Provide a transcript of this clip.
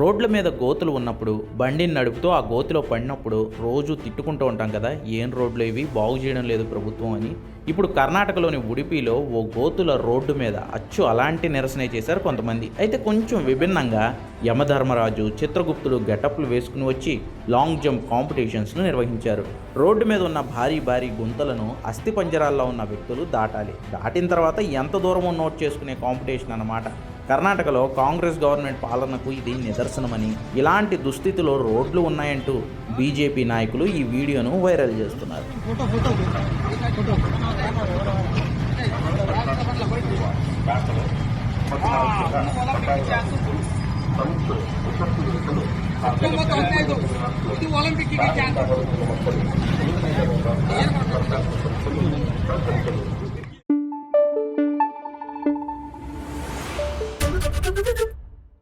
రోడ్ల మీద గోతులు ఉన్నప్పుడు బండిని నడుపుతూ ఆ గోతిలో పడినప్పుడు రోజు తిట్టుకుంటూ ఉంటాం కదా. ఏం రోడ్లు ఇవి? బాగు చేయడం లేదు ప్రభుత్వం అని. ఇప్పుడు కర్ణాటకలోని ఉడిపిలో ఓ గోతుల రోడ్డు మీద అచ్చు అలాంటి నిరసన చేశారు కొంతమంది. అయితే కొంచెం విభిన్నంగా యమధర్మరాజు చిత్రగుప్తులు గెటప్లు వేసుకుని వచ్చి లాంగ్ జంప్ కాంపిటీషన్స్ను నిర్వహించారు. రోడ్డు మీద ఉన్న భారీ భారీ గుంతలను అస్థి పంజరాల్లో ఉన్న వ్యక్తులు దాటాలి. దాటిన తర్వాత ఎంత దూరమో నోట్ చేసుకునే కాంపిటీషన్ అన్నమాట. కర్ణాటకలో కాంగ్రెస్ గవర్నమెంట్ పాలనకు ఇది నిదర్శనమని ఇలాంటి దుస్థితిలో రోడ్లు ఉన్నాయంటూ బీజేపీ నాయకులు ఈ వీడియోను వైరల్ చేస్తున్నారు ಮತ್ತು ಹದಿನೈದು ಇದು ಒಲಿಂಪಿಕ್ಗೆ ಚಾನ್ಸ್